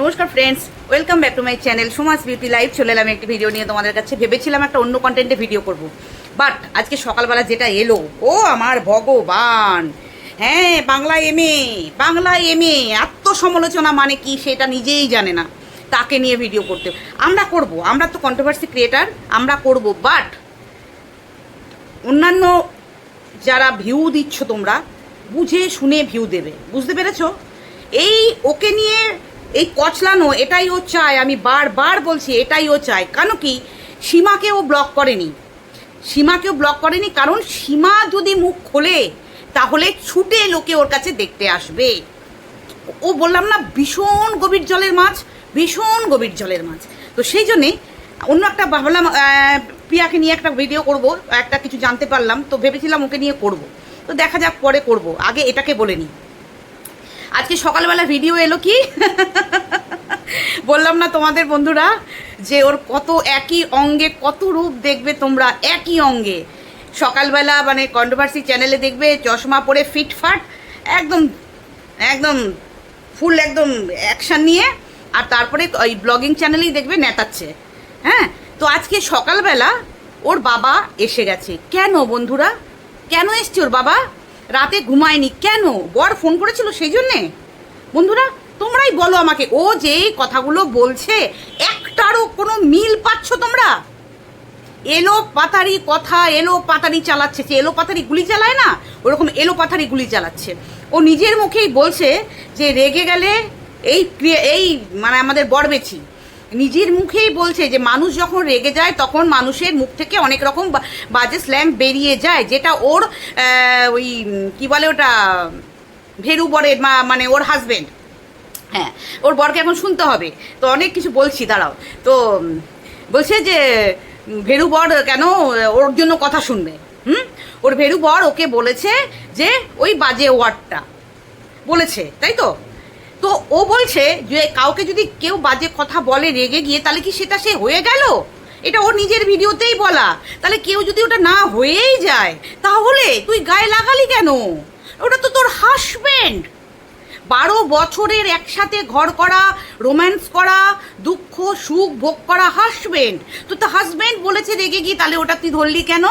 নমস্কার friends welcome back to my channel Suma's beauty live চলে এলাম একটি ভিডিও নিয়ে। তোমাদের কাছে ভেবেছিলাম একটা অন্য কন্টেন্টে ভিডিও করব। বাট আজকে সকালবেলা যেটা এলো, ও আমার ভগবান। হ্যাঁ বাংলা এমএ বাংলা এমএ আত্মসমালোচনা মানে কি সেটা নিজেই জানে না। তাকে নিয়ে ভিডিও করতে। আমরা করব, আমরা তো কন্ট্রোভার্সি ক্রিয়েটার আমরা করব বাট অন্যান্য যারা ভিউ দিচ্ছ তোমরা, বুঝে শুনে ভিউ দেবে। বুঝতে পেরেছ? এই ওকে নিয়ে এই কচলানো, এটাই ও চায়, আমি বারবার বলছি এটাই ও চায়। কেন কি? সীমাকে ও ব্লক করেনি। সীমাকেও ব্লক করেনি কারণ সীমা যদি মুখ খোলে, তাহলে ছুটে লোকে ওর কাছে দেখতে আসবে। ও বললাম না, ভীষণ গভীর জলের মাছ, ভীষণ গভীর জলের মাছ। তো সেই জন্যে অন্য একটা ভাবলাম প্রিয়াকে নিয়ে একটা ভিডিও করব, একটা কিছু জানতে পারলাম, তো ভেবেছিলাম ওকে নিয়ে করব। তো দেখা যাক পরে করব, আগে এটাকে বলে নিই। আজকে সকালবেলা ভিডিও এলো কি? বললাম না তোমাদের বন্ধুরা যে ওর কত একই অঙ্গে, কত রূপ দেখবে তোমরা একই অঙ্গে। সকালবেলা মানে কন্ট্রোভার্সি চ্যানেলে দেখবে, চশমা পরে ফিটফাট একদম একদম ফুল একদম অ্যাকশান নিয়ে। আর তারপরে ওই ব্লগিং চ্যানেলেই দেখবে, নেতাচ্ছে। হ্যাঁ? তো আজকে সকালবেলা ওর বাবা এসে গেছে। কেন বন্ধুরা? কেন এসছে ওর বাবা? রাতে ঘুমায়নি। কেন? বর ফোন করেছিল সেই জন্যে বন্ধুরা, তোমরাই বলো আমাকে। ও যে কথাগুলো বলছে, একটারও কোনো মিল পাচ্ছ তোমরা? এলো পাতারি কথা, এলো পাতারি চালাচ্ছে। যে এলো পাতারি গুলি চালায় না? ওরকম এলো পাতারি গুলি চালাচ্ছে। ও নিজের মুখেই বলছে যে, রেগে গেলে এই এই মানে আমাদের বরবেছি নিজের মুখেই বলছে যে মানুষ যখন রেগে যায়, তখন মানুষের মুখ থেকে অনেক রকম বাজে স্ল্যাং বেরিয়ে যায়, যেটা ওর ওই, কি বলে ওটা, ভেরু বরের মানে ওর হাজবেন্ড হ্যাঁ ওর বরকে এখন শুনতে হবে। তো অনেক কিছু বলছি, দাঁড়াও। তো বলছে যে, ভেরু বর কেন ওর জন্য কথা শুনবে? হুম? ওর ভেরু বর ওকে বলেছে যে, ওই বাজে ওয়ার্ডটা বলেছে, তাই তো? তো ও বলছে যে কাউকে যদি কেউ বাজে কথা বলে রেগে গিয়ে, তাহলে কি সেটা সে হয়ে গেল? এটা ওর নিজের ভিডিওতেই বলা। তাহলে কেউ যদি ওটা না হয়েই যায়, তাহলে তুই গায়ে লাগালি কেন? ওটা তো তোর হাসবেন্ড বারো বছরের একসাথে ঘর করা রোম্যান্স করা, দুঃখ, সুখ ভোগ করা হাসবেন্ড তো তো হাজবেন্ড বলেছে রেগে গিয়ে, তাহলে ওটা তুই ধরলি কেন?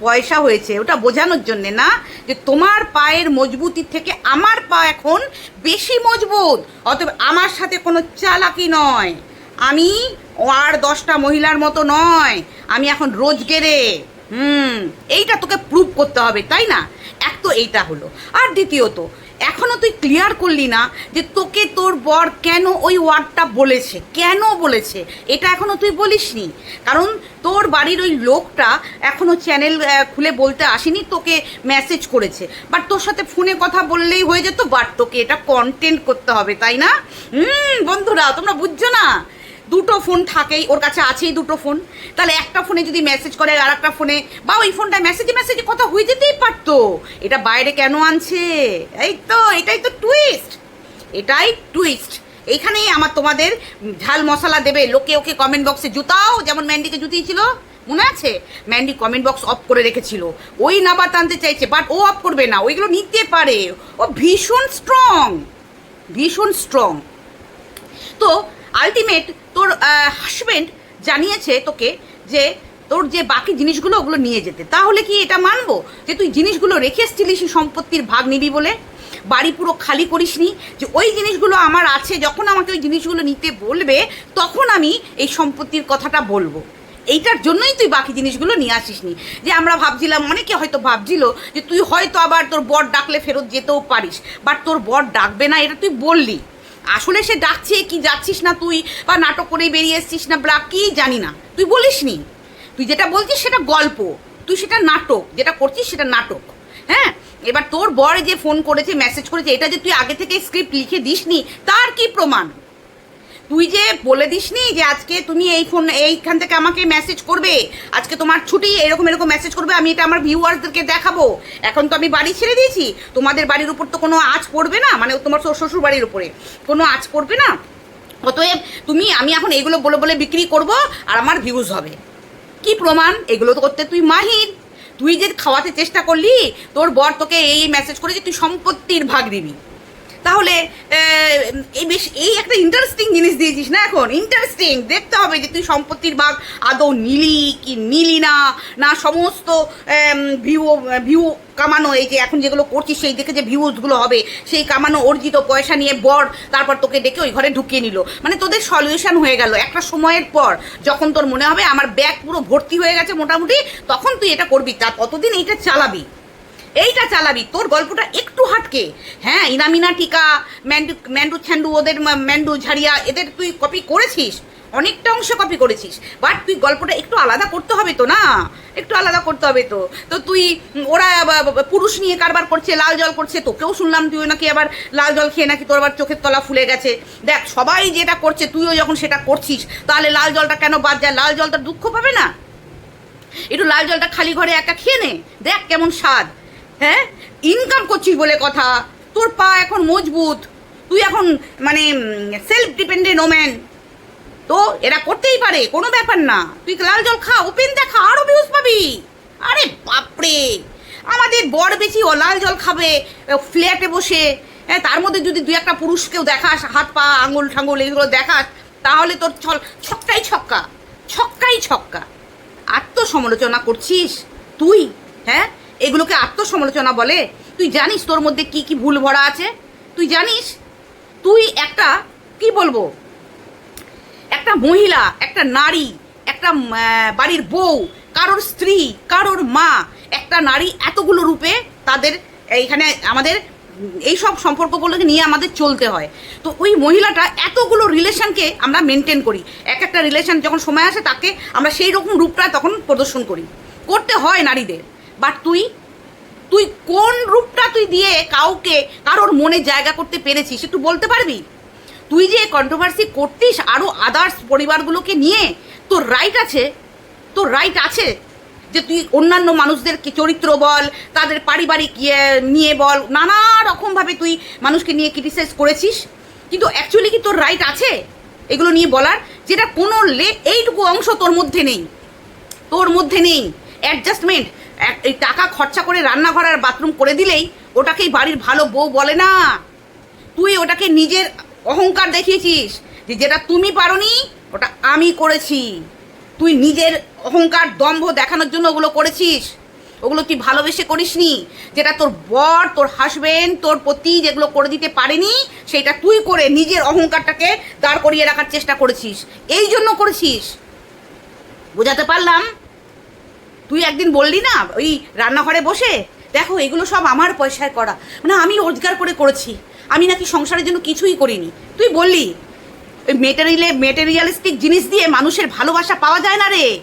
পয়সা হয়েছে, ওটা বোঝানোর জন্যে না যে তোমার পায়ের মজবুতির থেকে আমার পা এখন বেশি মজবুত। অতএব আমার সাথে কোনো চালাকি নয়। আমি আর দশটা মহিলার মতো নয়। আমি এখন রোজ গেরে হুম, এইটা তোকে প্রুভ করতে হবে, তাই না? এক তো এইটা হলো। আর দ্বিতীয়ত এখনও তুই ক্লিয়ার করলি না যে তোকে তোর বর কেন ওই ওয়ার্ডটা বলেছে? কেন বলেছে? এটা এখনও তুই বলিসনি। কারণ তোর বাড়ির ওই লোকটা এখনও চ্যানেল খুলে বলতে আসেনি, তোকে মেসেজ করেছে। বাট তোর সাথে ফোনে কথা বললেই হয়ে যেত বাট তোকে এটা কন্টেন্ট করতে হবে, তাই না? হুম, বন্ধুরা, তোমরা বুঝছ না? দুটো ফোন থাকেই, ওর কাছে আছেই দুটো ফোন। তাহলে একটা ফোনে যদি মেসেজ করে আর একটা ফোনে, বা ওই ফোনটায় মেসেজে মেসেজে কথা হয়ে যেতেই পারতো। এটা বাইরে কেন আনছে? এই তো, এটাই তো টুইস্ট এটাই টুইস্ট এইখানেই আমার তোমাদের ঝাল মশলা দেবে। লোকে ওকে কমেন্ট বক্সে জুতাও, যেমন ম্যান্ডিকে জুতিয়েছিল, মনে আছে? ম্যান্ডি কমেন্ট বক্স অফ করে রেখেছিল। ওই নাম্বার টানতে চাইছে বাট ও অফ করবে না, ওইগুলো নিতে পারে। ও ভীষণ স্ট্রং ভীষণ স্ট্রং তো আলটিমেট তোর হাজবেন্ড জানিয়েছে তোকে যে তোর যে বাকি জিনিসগুলো ওগুলো নিয়ে যেতে। তাহলে কি এটা মানবো? যে তুই জিনিসগুলো রেখে এসছিলিস সম্পত্তির ভাগ নিবি বলে? বাড়ি পুরো খালি করিসনি? যে ওই জিনিসগুলো আমার আছে, যখন আমাকে ওই জিনিসগুলো নিতে বলবে, তখন আমি এই সম্পত্তির কথাটা বলব। এইটার জন্যই তুই বাকি জিনিসগুলো নিয়ে আসিসনি। যে আমরা ভাবছিলাম, অনেকে হয়তো ভাবছিল যে তুই হয়তো আবার তোর বর ডাকলে ফেরত যেতেও পারিস বাট তোর বর ডাকবে না, এটা তুই বললি। আসলে সে ডাকছে, কি যাচ্ছিস না তুই? বা নাটক করেই বেরিয়ে এসছিস না, ব্লা, কি জানি না। তুই বলিস নি তুই যেটা বলছিস সেটা গল্প। তুই সেটা নাটক। যেটা করছিস সেটা নাটক। হ্যাঁ? এবার তোর বর যে ফোন করেছে মেসেজ করেছে, এটা যে তুই আগে থেকে স্ক্রিপ্ট লিখে দিসনি, তার কি প্রমাণ? তুই যে বলে দিসনি যে আজকে তুমি এই ফোন এইখান থেকে আমাকে মেসেজ করবে, আজকে তোমার ছুটি, এরকম এরকম মেসেজ করবে, আমি এটা আমার ভিউয়ার্সদেরকে দেখাবো। এখন তো আমি বাড়ি ছেড়ে দিয়েছি, তোমাদের বাড়ির উপর তো কোনো আঁচ পড়বে না মানে তোমার শ্বশুর- বাড়ির উপরে, কোনো আঁচ পড়বে না। অতএব তুমি, আমি এখন এগুলো বলে বলে বিক্রি করব, আর আমার ভিউজ হবে। কি প্রমাণ? এগুলো তো করতে তুই মাহির। তুই যে খাওয়াতে চেষ্টা করলি, তোর বর তোকে এই মেসেজ করে যে তুই সম্পত্তির ভাগ দিবি। তাহলে এই বেশ, এই একটা ইন্টারেস্টিং জিনিস দিয়েছিস না এখন? ইন্টারেস্টিং দেখতে হবে যে তুই সম্পত্তির ভাগ আদৌ নিলি কি নিলি না না সমস্ত ভিউ ভিউ কামানো, এই যে এখন যেগুলো করছিস, সেই দেখে যে ভিউজগুলো হবে, সেই কামানো অর্জিত পয়সা নিয়ে বর তারপর তোকে ডেকে ওই ঘরে ঢুকিয়ে নিল। মানে তোদের সলিউশন হয়ে গেল একটা সময়ের পর। যখন তোর মনে হবে আমার ব্যাগ পুরো ভর্তি হয়ে গেছে মোটামুটি, তখন তুই এটা করবি। তা কতদিন এইটা চালাবি? এইটা চালাবি। তোর গল্পটা একটু হাটকে। হ্যাঁ ইনামিনা টিকা, ম্যান্ডু ম্যান্ডু ছ্যান্ডু, ওদের ম্যান্ডু ঝাড়িয়া, এদের তুই কপি করেছিস? অনেকটা অংশ কপি করেছিস। বাট তুই গল্পটা একটু আলাদা করতে হবে তো না? একটু আলাদা করতে হবে তো। তো তুই ওরা পুরুষ নিয়ে কারবার করছে, লাল জল করছে, তোকেও শুনলাম তুই নাকি আবার লাল জল খেয়ে নাকি তোর আবার চোখের তলা ফুলে গেছে। দেখ, সবাই যেটা করছে, তুইও যখন সেটা করছিস, তাহলে লাল জলটা কেন বাদ যায়? লাল জলটা দুঃখ পাবে না? একটু লাল জলটা খালি ঘরে একটা খেয়ে নে। দেখ কেমন স্বাদ। হ্যাঁ? ইনকাম করছিস বলে কথা। তোর পা এখন মজবুত। তুই এখন মানে সেলফ ডিপেন্ডেন্ট ওম্যান তো এরা করতেই পারে, কোনো ব্যাপার না। তুই লাল জল খা ওপেন দেখা, আরও ভিউজ পাবি। আরে বাপরে! আমাদের বড় বেশি ও লাল জল খাবে ফ্ল্যাটে বসে। হ্যাঁ তার মধ্যে যদি দুই একটা পুরুষকেও দেখাস, হাত পা, আঙুল ঠাঙ্গুল এইগুলো দেখাস, তাহলে তোর ছল, ছক্কাই ছক্কা ছক্কাই ছক্কা। আত্মসমালোচনা করছিস তুই হ্যাঁ? এগুলোকে আত্মসমালোচনা বলে। তুই জানিস তোর মধ্যে কি কি ভুল ভরা আছে? তুই জানিস? তুই একটা, কি বলব? একটা মহিলা, একটা নারী, একটা বাড়ির বউ, কারোর স্ত্রী, কারোর মা, একটা নারী এতগুলো রূপে তাদের এইখানে আমাদের, এই সব সম্পর্কগুলোকে নিয়ে আমাদের চলতে হয়। তো ওই মহিলাটা এতগুলো রিলেশনকে আমরা মেনটেন করি। এক একটা রিলেশন যখন সময় আসে তাকে আমরা সেই রকম রূপটা তখন প্রদর্শন করি। করতে হয় নারীদের। বাট তুই তুই কোন রূপটা তুই দিয়ে কাউকে, কারোর মনে জায়গা করতে পেরেছিস, একটু বলতে পারবি? তুই যে কন্ট্রোভার্সি করতিস আরও আদার্স পরিবারগুলোকে নিয়ে, তোর রাইট আছে, তোর রাইট আছে যে তুই অন্যান্য মানুষদের চরিত্র বল, তাদের পারিবারিক ইয়ে নিয়ে বল, নানা রকমভাবে তুই মানুষকে নিয়ে ক্রিটিসাইজ করেছিস। কিন্তু অ্যাকচুয়ালি কি তোর রাইট আছে? এগুলো নিয়ে বলার, যেটা কোনো লে, এইটুকু অংশ তোর মধ্যে নেই। তোর মধ্যে নেই। অ্যাডজাস্টমেন্ট এই টাকা খরচা করে রান্নাঘর আর বাথরুম করে দিলেই ওটাকেই বাড়ির ভালো বউ বলে না। তুই ওটাকে নিজের অহংকার দেখিয়েছিস যে যেটা তুমি পারোনি, ওটা আমি করেছি। তুই নিজের অহংকার দম্ভ দেখানোর জন্য ওগুলো করেছিস। ওগুলো তুই ভালোবেসে করিসনি। যেটা তোর বর, তোর হাজবেন্ড তোর পতি যেগুলো করে দিতে পারেনি, সেটা তুই করে নিজের অহংকারটাকে দাঁড় করিয়ে রাখার চেষ্টা করেছিস। এই জন্য করেছিস। বোঝাতে পারলাম? তুই একদিন বললি না, ওই রান্নাঘরে বসে? দেখো, এগুলো সব আমার পয়সায় করা। মানে আমি রোজগার করে করেছি। আমি নাকি সংসারের জন্য কিছুই করিনি। তুই বললি, ওই মেটেরিয়ালে মেটেরিয়ালিস্টিক জিনিস দিয়ে মানুষের ভালোবাসা পাওয়া যায় না রে।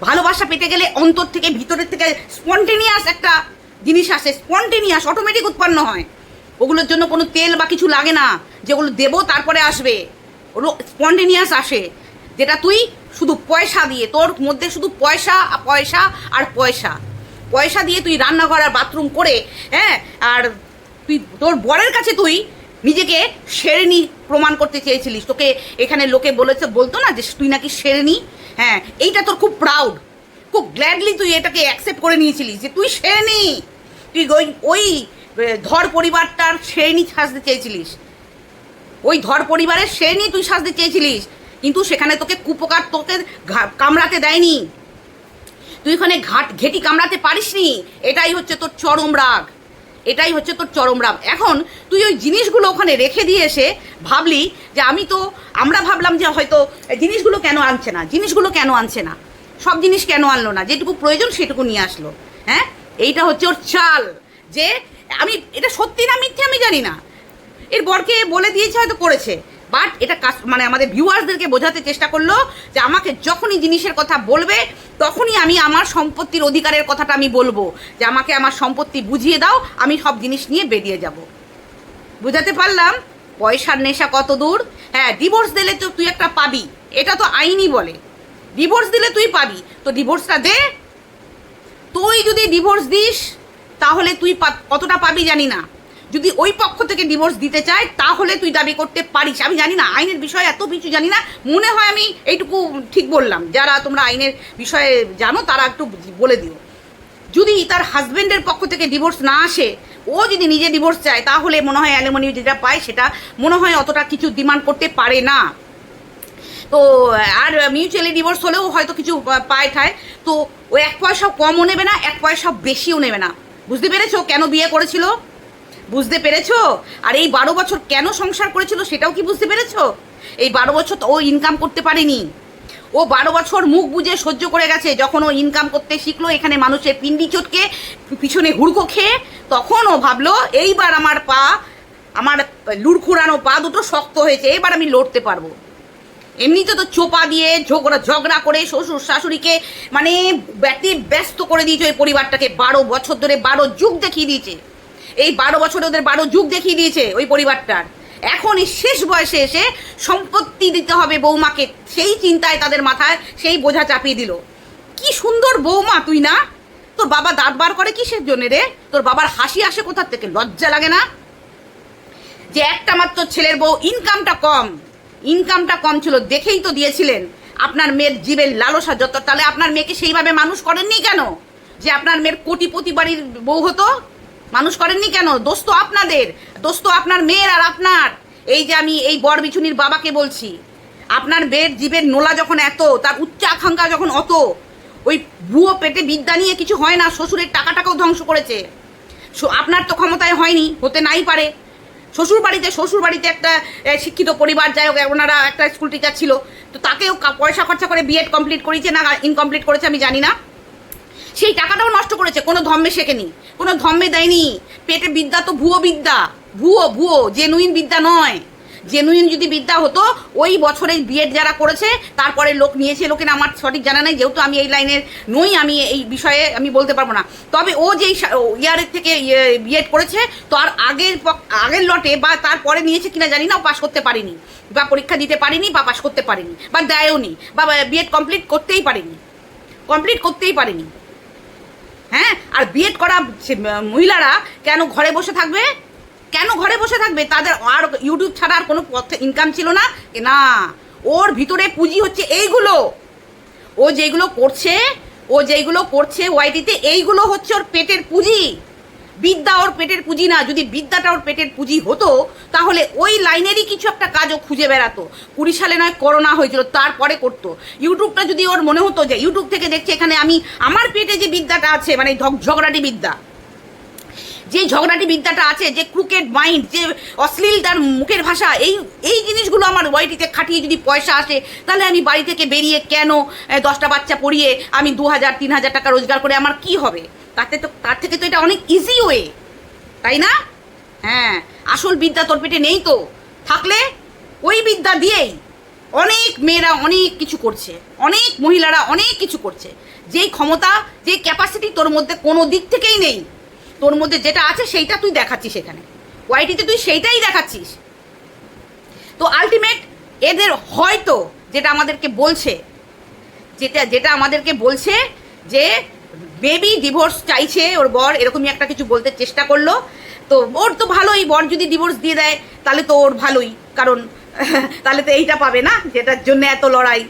ভালোবাসা পেতে গেলে অন্তর থেকে, ভিতরের থেকে স্পন্টেনিয়াস একটা জিনিস আসে। স্পন্টেনিয়াস অটোমেটিক উৎপন্ন হয়। ওগুলোর জন্য কোনো তেল বা কিছু লাগে না। যেগুলো দেবো, তারপরে আসবে। ওগুলো স্পন্টেনিয়াস আসে। যেটা তুই শুধু পয়সা দিয়ে, তোর মধ্যে শুধু পয়সা পয়সা আর পয়সা। পয়সা দিয়ে তুই রান্নাঘর আর বাথরুম করে হ্যাঁ আর তুই, তোর বরের কাছে তুই নিজেকে সেরেনি প্রমাণ করতে চেয়েছিলিস। তোকে এখানে লোকে বলেছে, বলতো না যে তুই নাকি সেরেনি হ্যাঁ এইটা তোর খুব প্রাউড খুব গ্ল্যাডলি তুই এটাকে অ্যাকসেপ্ট করে নিয়েছিলিস যে তুই সেরেনি তুই ওই ওই ধর পরিবারটার শ্রেণি সাজতে চেয়েছিলিস। ওই ধর পরিবারের শ্রেণি তুই সাজতে চেয়েছিলিস। কিন্তু সেখানে তোকে কুপকার তোকে কামড়াতে দেয়নি। তুই ওখানে ঘাট, ঘেটি কামড়াতে পারিসনি। এটাই হচ্ছে তোর চরম রাগ। এটাই হচ্ছে তোর চরম রাগ। এখন তুই ওই জিনিসগুলো ওখানে রেখে দিয়ে এসে ভাবলি যে আমি তো, আমরা ভাবলাম যে হয়তো জিনিসগুলো কেন আনছে না, জিনিসগুলো কেন আনছে না? সব জিনিস কেন আনলো না? যেটুকু প্রয়োজন সেটুকু নিয়ে আসলো। হ্যাঁ? এইটা হচ্ছে ওর চাল যে আমি, এটা সত্যি না মিথ্যে আমি জানি না। এর বরকে বলে দিয়েছে হয়তো করেছে। বাট এটা মানে আমাদের ভিউয়ার্সদেরকে বোঝাতে চেষ্টা করল যে আমাকে যখনই জিনিসের কথা বলবে, তখনই আমি আমার সম্পত্তির অধিকারের কথাটা আমি বলব। যে আমাকে আমার সম্পত্তি বুঝিয়ে দাও, আমি সব জিনিস নিয়ে বেরিয়ে যাব। বুঝাতে পারলাম? পয়সার নেশা কত দূর? হ্যাঁ ডিভোর্স দিলে তো তুই একটা পাবি। এটা তো আইনই বলে। ডিভোর্স দিলে তুই পাবি। তো ডিভোর্সটা দে। তুই যদি ডিভোর্স দিস, তাহলে তুই কতটা পাবি জানি না। যদি ওই পক্ষ থেকে ডিভোর্স দিতে চায়, তাহলে তুই দাবি করতে পারিস। আমি জানি না, আইনের বিষয়ে এত কিছু জানি না। মনে হয় আমি এইটুকু ঠিক বললাম। যারা তোমরা আইনের বিষয়ে জানো, তারা একটু বলে দিও। যদি তার হাজবেন্ডের পক্ষ থেকে ডিভোর্স না আসে, ও যদি নিজে ডিভোর্স চায়, তাহলে মনে হয় অ্যালুমিনি যেটা পায়, সেটা মনে হয় অতটা কিছু ডিমান্ড করতে পারে না। তো, আর মিউচুয়ালি ডিভোর্স হলেও হয়তো কিছু পায় ঠায়। তো, ও এক পয়সা কমও নেবে না, এক পয়সা বেশিও নেবে না। বুঝতে পেরেছ কেন বিয়ে করেছিল? বুঝতে পেরেছ? আর এই বারো বছর কেন সংসার করেছিল সেটাও কি বুঝতে পেরেছ? এই বারো বছর তো ও ইনকাম করতে পারেনি। ও বারো বছর মুখ বুঝে সহ্য করে গেছে। যখন ও ইনকাম করতে শিখলো, এখানে মানুষের পিন্ডি চটকে পিছনে হুড়কো খেয়ে, তখন ও ভাবলো, এইবার আমার পা, আমার লুড়খুড়ানো পা দুটো শক্ত হয়েছে, এবার আমি লড়তে পারব। এমনিতে তো চোপা দিয়ে ঝগড়া ঝগড়া করে শ্বশুর শাশুড়িকে মানে ব্যক্তি ব্যস্ত করে দিয়েছে ওই পরিবারটাকে। বারো বছর ধরে বারো যুগ দেখিয়ে দিয়েছে। এই বারো বছরে ওদের বারো যুগ দেখিয়ে দিয়েছে ওই পরিবারটার। এখন শেষ বয়সে এসে সম্পত্তি দিতে হবে বৌমাকে, সেই চিন্তায় তাদের মাথায় সেই বোঝা চাপিয়ে দিল। কি সুন্দর বৌমা তুই না? তোর বাবা দাঁত বার করে কিসের জন্য রে? তোর বাবার হাসি আসে কোথার থেকে? লজ্জা লাগে না? যে একটা মাত্র ছেলের বউ ইনকামটা কম। ইনকামটা কম ছিল, দেখেই তো দিয়েছিলেন। আপনার মেয়ের জীবের লালসা যত, তাহলে আপনার মেয়েকে সেইভাবে মানুষ করেননি কেন? যে আপনার মেয়ের কোটিপতি বাড়ির বউ হতো? মানুষ করেননি কেন? দোষ তো আপনাদের। দোষ তো আপনার মেয়ের আর আপনার। এই যে আমি এই বর বিছুনির বাবাকে বলছি, আপনার মেয়ের জীবের নোলা যখন এত, তার উচ্চ আকাঙ্ক্ষা যখন অত, ওই ভুয়ো পেটে বিদ্যা নিয়ে কিছু হয় না, শ্বশুরের টাকাটাকেও ধ্বংস করেছে। আপনার তো ক্ষমতায় হয়নি, হতে নাই পারে। শ্বশুর বাড়িতে শ্বশুর বাড়িতে একটা শিক্ষিত পরিবার, যাই হোক, ওনারা একটা স্কুল টিচার ছিল, তো তাকেও পয়সা খরচা করে বিএড কমপ্লিট করেছে না ইনকমপ্লিট করেছে আমি জানি না। সেই টাকাটাও নষ্ট করেছে। কোনো ধর্মে শেখেনি, কোনো ধর্মে দেয়নি। পেটে বিদ্যা তো ভুয়ো বিদ্যা, ভুয়ো ভুয়ো জেনুইন বিদ্যা নয়। জেনুইন যদি বিদ্যা হতো, ওই বছরে বিএড যারা করেছে, তারপরে লোক নিয়েছে লোকের, আমার সঠিক জানা নেই, যেহেতু আমি এই লাইনের নই, আমি এই বিষয়ে আমি বলতে পারব না। তবে ও যেই ইয়ারের থেকে বিএড করেছে তার আগের পক- আগের লটে বা তারপরে নিয়েছে কিনা জানি না, ও পাশ করতে পারিনি। বা পরীক্ষা দিতে পারিনি বা পাশ করতে পারিনি, বা দেয়ও নি, বা বিএড কমপ্লিট করতেই পারিনি। কমপ্লিট করতেই পারিনি। হ্যাঁ? আর বিএড করা মহিলারা কেন ঘরে বসে থাকবে? কেন ঘরে বসে থাকবে? তাদের আর ইউটিউব ছাড়া আর কোনো পথে ইনকাম ছিল না? না, ওর ভিতরে পুঁজি হচ্ছে এইগুলো। ও যেগুলো করছে, ও যেগুলো করছে ওয়াইটিতে এইগুলো হচ্ছে ওর পেটের পুঁজি। বিদ্যা ওর পেটের পুঁজি না, যদি বিদ্যাটা ওর পেটের পুঁজি হতো, তাহলে ওই লাইনেরই কিছু একটা কাজও খুঁজে বেড়াতো। কুড়ি সালে নয়, করোনা হয়েছিল, তারপরে করতো। ইউটিউবটা যদি ওর মনে হতো যে, ইউটিউব থেকে দেখছে এখানে আমি, আমার পেটে যে বিদ্যাটা আছে মানে ঝগ- ঝগড়াটি বিদ্যা, যে ঝগড়াটি বিদ্যাটা আছে, যে ক্রুকেট মাইন্ড যে অশ্লীল তার মুখের ভাষা, এই এই জিনিসগুলো আমার ওয়াইটিতে খাটিয়ে যদি পয়সা আসে, তাহলে আমি বাড়ি থেকে বেরিয়ে কেন দশটা বাচ্চা পড়িয়ে আমি দু হাজার, তিন হাজার টাকা রোজগার করে আমার কি হবে? তাতে তো তার থেকে তো এটা অনেক ইজি ওয়ে তাই না? হ্যাঁ আসল বিদ্যা তোর পেটে নেই তো। থাকলে ওই বিদ্যা দিয়েই অনেক মেয়েরা অনেক কিছু করছে, অনেক মহিলারা অনেক কিছু করছে। যেই ক্ষমতা, যেই ক্যাপাসিটি তোর মধ্যে কোনো দিক থেকেই নেই। তোর মধ্যে যেটা আছে সেইটা তুই দেখাচ্ছিস এখানে। ওয়াইটিতে তুই সেইটাই দেখাচ্ছিস। তো আলটিমেট এদের হয়তো যেটা আমাদেরকে বলছে, যেটা যেটা আমাদেরকে বলছে যে বেবি ডিভোর্স চাইছে, ওর বর এরকমই একটা কিছু বলতে চেষ্টা করল। তো ওর তো ভালোই, বর যদি ডিভোর্স দিয়ে দেয়, তাহলে তো ওর ভালোই। কারণ, তাহলে তো এইটা পাবে না, যেটার জন্য এত লড়াই।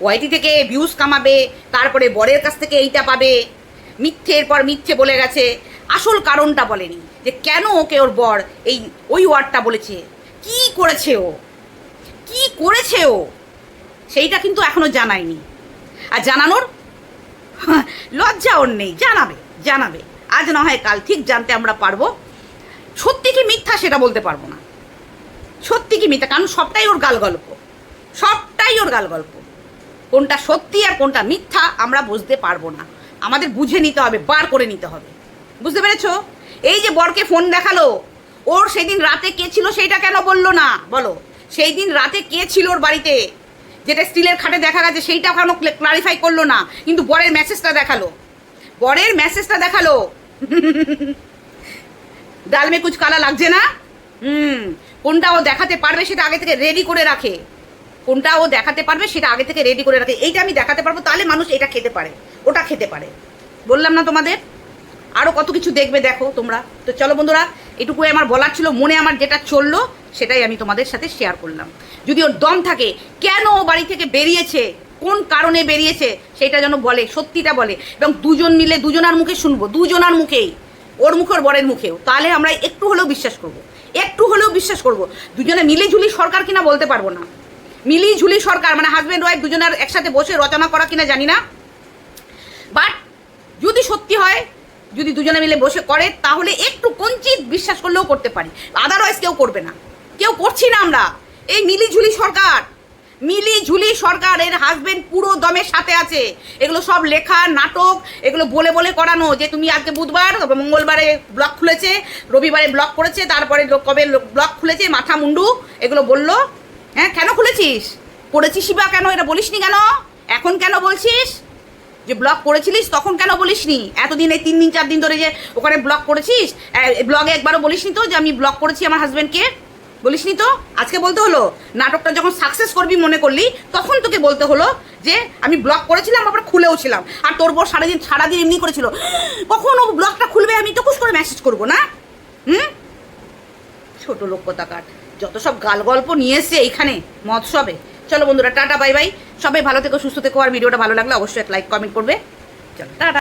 ওয়াইটি থেকে ভিউজ কামাবে, তারপরে বরের কাছ থেকে এইটা পাবে। মিথ্যের পর মিথ্যে বলে গেছে। আসল কারণটা বলেনি, যে কেন ওকে ওর বর এই, ওই ওয়ার্ডটা বলেছে। কি করেছে ও? কি করেছে ও? সেইটা কিন্তু এখনও জানায়নি। আর জানানোর লজ্জা ওর নেই, জানাবে জানাবে। আজ না হয় কাল ঠিক জানতে আমরা পারব। সত্যি কি মিথ্যা সেটা বলতে পারব না। সত্যি কি মিথ্যা? কারণ সবটাই ওর গাল গল্প সবটাই ওর গাল গল্প কোনটা সত্যি আর কোনটা মিথ্যা আমরা বুঝতে পারব না। আমাদের বুঝে নিতে হবে, বার করে নিতে হবে। বুঝতে পেরেছ? এই যে বরকে ফোন দেখাল, ওর সেদিন রাতে কে ছিল সেইটা কেন বলল না? বলো। সেই দিন রাতে কে ছিল ওর বাড়িতে? যেটা স্টিলের খাটে দেখা গেছে, সেইটা কেন ক্লারিফাই করল না? কিন্তু বরের মেসেজটা দেখাল। বরের মেসেজটা দেখাল। ডাল মে কুচ কালা লাগছে না? হুম। কোনটা ও দেখাতে পারবে সেটা আগে থেকে রেডি করে রাখে। কোনটা ও দেখাতে পারবে সেটা আগে থেকে রেডি করে রাখে। এইটা আমি দেখাতে পারব, তাহলে মানুষ এটা খেতে পারে। ওটা খেতে পারে। বললাম না তোমাদের? আরও কত কিছু দেখবে দেখো তোমরা। তো চলো বন্ধুরা, এটুকুই আমার বলার ছিল, মনে আমার যেটা চলল সেটাই আমি তোমাদের সাথে শেয়ার করলাম। যদি ওর দম থাকে, কেন ও বাড়ি থেকে বেরিয়েছে? কোন কারণে বেরিয়েছে? সেটা যেন বলে, সত্যিটা বলে। এবং দুজন মিলে, দুজনার মুখে শুনব, দুজনার মুখেই। ওর মুখে, ওর বরের মুখেও। তাহলে আমরা একটু হলেও বিশ্বাস করব। একটু হলেও বিশ্বাস করব। দুজনে মিলে ঝুলি সরকার কিনা বলতে পারব না। মিলি ঝুলি সরকার মানে হাজব্যান্ড ওয়াইফ দুজনের একসাথে বসে রচনা করা কিনা জানি না। বাট যদি সত্যি হয়, যদি দুজনে মিলে বসে করে, তাহলে একটু কঞ্চিত বিশ্বাস করলেও করতে পারি। আদারওয়াইজ কেউ করবে না। কেউ করছি না আমরা। এই মিলি ঝুলি সরকার মিলি ঝুলি সরকার এর হাজবেন্ড পুরো দমের সাথে আছে। এগুলো সব লেখা, নাটক, এগুলো বলে বলে করানো। যে তুমি আজকে বুধবার, মঙ্গলবারে ব্লগ খুলেছে, রবিবারে ব্লগ করেছে, তারপরে কবে ব্লগ খুলেছে, মাথা মুন্ডু, এগুলো বলল। হ্যাঁ কেন খুলেছিস? করেছিস বা কেন? এটা বলিসনি কেন? এখন কেন বলছিস? যে ব্লগ করেছিলিস, তখন কেন বলিসনি? এতদিন এই তিন দিন, চার দিন ধরে যে ওখানে ব্লগ করেছিস? ব্লগে একবারও বলিসনি তো যে আমি ব্লগ করেছি আমার হাজব্যান্ডকে বলিসনি তো? আজকে বলতে হলো, নাটকটা যখন সাকসেস করবি মনে করলি, তখন তোকে বলতে হলো যে, আমি ব্লগ করেছিলাম, আবার খুলেও ছিলাম। আর তোর বর সারাদিন সারাদিন এমনি করেছিল, কখন ও ব্লগটা খুলবে, আমি তো করে মেসেজ করব না? হুম? ছোট লোক কোথাকার। যত সব গাল গল্প নিয়ে এসছে এইখানে মৎসবে চলো বন্ধুরা, টাটা, বাই বাই। সবাই ভালো থেকো, সুস্থ থেকো। আর ভিডিওটা ভালো লাগলে অবশ্যই লাইক কমেন্ট করবে। চলো, টাটা।